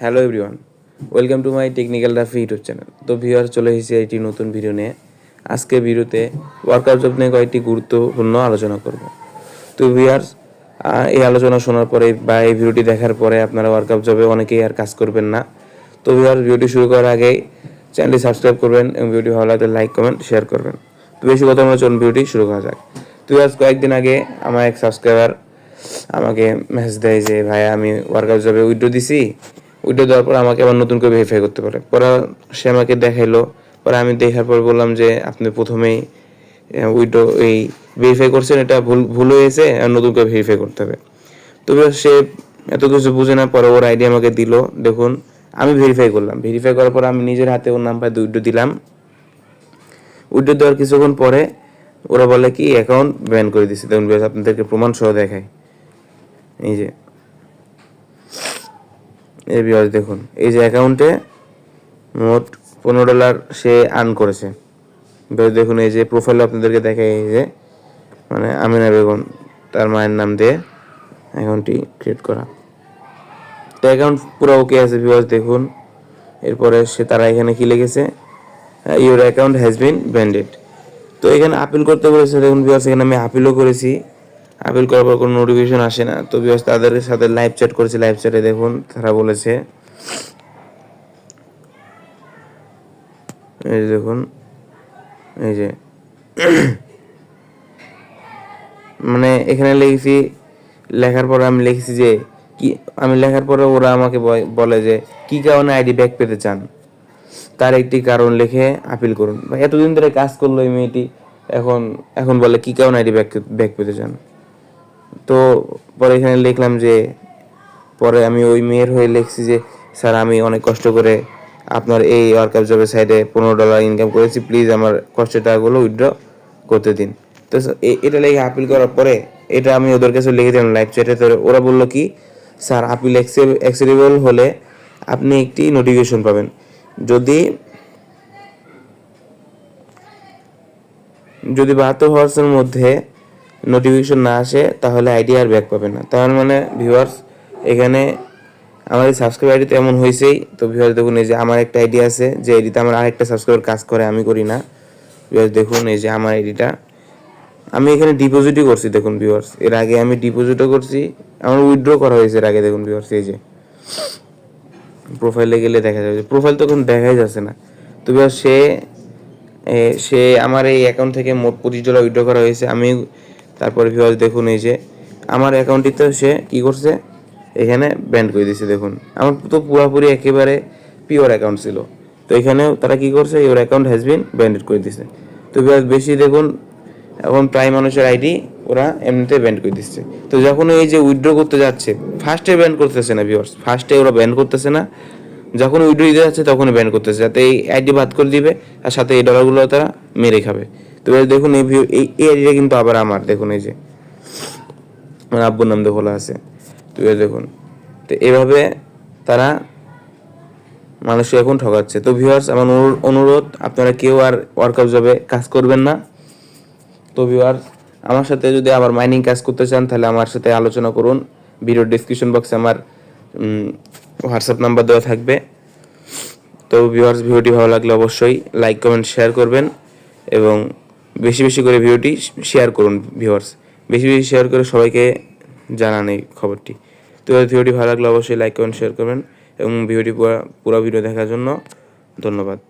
Hello everyone welcome to my technical Rafi YouTube channel তো viewer চলে এসেছি একটি নতুন ভিডিও নিয়ে। আজকে ভিডিওতে ওয়ার্কআউট জব নিয়ে কয়েকটি গুরুত্বপূর্ণ আলোচনা করব। তো ভিউয়ার্স এই আলোচনা শোনার পরে বা এই ভিডিওটি দেখার পরে আপনারা ওয়ার্কআউট জবে অনেকেই আর কাজ করবেন না। তো ভিউয়ার ভিডিওটি শুরু করার আগেই চ্যানেলটি সাবস্ক্রাইব করবেন এবং ভিডিওটি ভালো লাগলে লাইক কমেন্ট শেয়ার করবেন। তো বেশি কথা মনে চলুন ভিডিওটি শুরু করা যাক। তো আজ কয়েকদিন আগে আমার এক সাবস্ক্রাইবার আমাকে মেসেজ দেয় যে ভাই আমি ওয়ার্কআউট জবে উইড্রো দিছি। উইড্রো দেওয়ার পর আমাকে আবার নতুন করে ভেরিফাই করতে পারে পরে সে আমাকে দেখাইলো। পরে আমি দেখার পর বললাম যে, আপনি প্রথমেই উইডো এই ভেরিফাই করছেন, এটা ভুল ভুল হয়েছে, আর নতুন করে ভেরিফাই করতে হবে। তবে সে এত কিছু বুঝে না, পরে ওর আইডি আমাকে দিল। দেখুন, আমি ভেরিফাই করলাম। ভেরিফাই করার পর আমি নিজের হাতে ওর নাম্বার দিয়ে উইড্রো দিলাম। উইডো দেওয়ার কিছুক্ষণ পরে ওরা বলে কি অ্যাকাউন্ট ব্যান করে দিচ্ছে দেখুন আপনাদেরকে প্রমাণ সহ দেখায় এই যে এই বিয়াজ দেখুন। এই যে অ্যাকাউন্টে মোট পনেরো ডলার সে আর্ন করেছে। বেশ দেখুন, এই যে প্রোফাইল আপনাদেরকে দেখায় এই যে মানে আমিনা বেগম, তার মায়ের নাম দিয়ে অ্যাকাউন্টটি ক্রিয়েট করা। তো অ্যাকাউন্ট পুরো ওকে আছে ভিউয়ার্স দেখুন। এরপরে সে, তারা এখানে কি লিখেছে? Your account has been banned তো এখানে আপিল করতে বলেছে, দেখুন ভিউয়ার্স এখানে আমি আপিলও করেছি। আপিল করার পর কোনো নোটিফিকেশন আসে না। তো ভিউয়ার্স তাদের সাথে লাইভ চ্যাট করেছি লাইভ চ্যাটে দেখুন, তারা বলেছে। এই দেখুন, এই যে। মানে এখানে লিখেছি, লেখার পরে আমি লিখেছি যে, কি, আমি লেখার পরে ওরা আমাকে বলে যে, কি কারণে আইডি ব্যাক পেতে চান? তার একটি কারণ লিখে আপিল করুন। এতদিন ধরে কাজ করল এই মেয়েটি, এখন এখন বলে কি কারণে আইডি ব্যাক ব্যাক পেতে চান? তো পরে এখানে লিখলাম যে, পরে আমি ওই মেয়ের হয়ে লিখছি যে, স্যার, আমি অনেক কষ্ট করে আপনার এই ওয়ার্কআপ জবের সাইডে পনেরো ডলার ইনকাম করেছি প্লিজ আমার কষ্টের টাকাগুলো উইথড্র করতে দিন। তো এটা লিখে আপিল করার পরে, এটা আমি ওদের কাছে লিখে দিলাম লাইভ চ্যাটে তো ওরা বলল কি, স্যার আপিল অ্যাকসেপ্টেবল হলে আপনি একটি নোটিফিকেশন পাবেন। যদি যদি বাহাত্তর হওয়ার মধ্যে নোটিফিকেশন না আসে, তাহলে আইডি আর ব্যাক পাবে না। তার মানে ভিউয়ার্স এখানে আমাদের সাবস্ক্রাইব আইডি তো এমন হয়েছেই তো ভিউয়ার্স দেখুন, এই যে আমার একটা আইডি আছে, যে আইডিতে আমার আরেকটা সাবস্ক্রাইবার কাজ করে, আমি করি না। ভিউয়ার্স দেখুন, এই যে আমার আইডিটা আমি এখানে ডিপোজিটই করছি, দেখুন ভিউয়ার্স এর আগে আমি ডিপোজিটও করছি, আমার উইথড্র করা হয়েছে এর আগে, দেখুন ভিউয়ার্স এই যে। প্রোফাইলে গেলে দেখা যাবে প্রোফাইল তো এখন দেখাই যাচ্ছে না। তো ভিউয়ার্স সে সে আমার এই অ্যাকাউন্ট থেকে মোট পঁচিশ ডলার উইথড্র করা হয়েছে, আমি তারপরে ভিউয়ার্স দেখুন এই যে, আমার অ্যাকাউন্টটিতে সে কি করছে? এখানে ব্যান্ড করে দিয়েছে দেখুন। আমার তো পুরোপুরি একেবারে পিওর অ্যাকাউন্ট ছিল। তো এখানেও তারা কি করছে? Your account has been banned করে দিয়েছে তো ভিউয়ার্স বেশি দেখুন, এখন প্রায় মানুষের আইডি ওরা এমনিতে ব্যান্ড করে দিচ্ছে। তো যখন এই যে উইথড্র করতে যাচ্ছে ফার্স্টে ব্যান্ড করতেছে না ভিউয়ার্স ফার্স্টে ওরা ব্যান্ড করতেছে না। যখন উইড্রো দিতে যাচ্ছে, তখনই ব্যান্ড করতেছে। যাতে এই আইডি বাদ করে দিবে, আর সাথে এই ডলারগুলো তারা মেরে খাবে। তো দেখুন এই ভিউ এই আইডিটা কিন্তু আবার আমার, দেখুন এই যে। আমার আব্বুর নাম দিয়ে খোলা আছে। তো দেখুন। তো এভাবে তারা মানুষকে এখন ঠকাচ্ছে। তো ভিউয়ার্স আমার অনুরোধ- আপনারা কেউ আর ওয়ার্কআউট জবে কাজ করবেন না। তো ভিউয়ার্স আমার সাথে যদি আবার মাইনিং কাজ করতে চান, তাহলে আমার সাথে আলোচনা করুন। ভিডিও ডিসক্রিপশন বক্সে আমার হোয়াটসঅ্যাপ নাম্বার দেওয়া থাকবে। তো ভিউয়ার্স ভিডিওটি ভালো লাগলে অবশ্যই লাইক কমেন্ট শেয়ার করবেন। এবং বেশি বেশি করে ভিডিওটি শেয়ার করুন ভিউয়ার্স বেশি বেশি শেয়ার করে সবাইকে জানান এই খবরটি। তো ভিডিওটি ভালো লাগলে, অবশ্যই লাইক করুন শেয়ার করবেন। এবং ভিডিওটি পুরো ভিডিও দেখার জন্য ধন্যবাদ।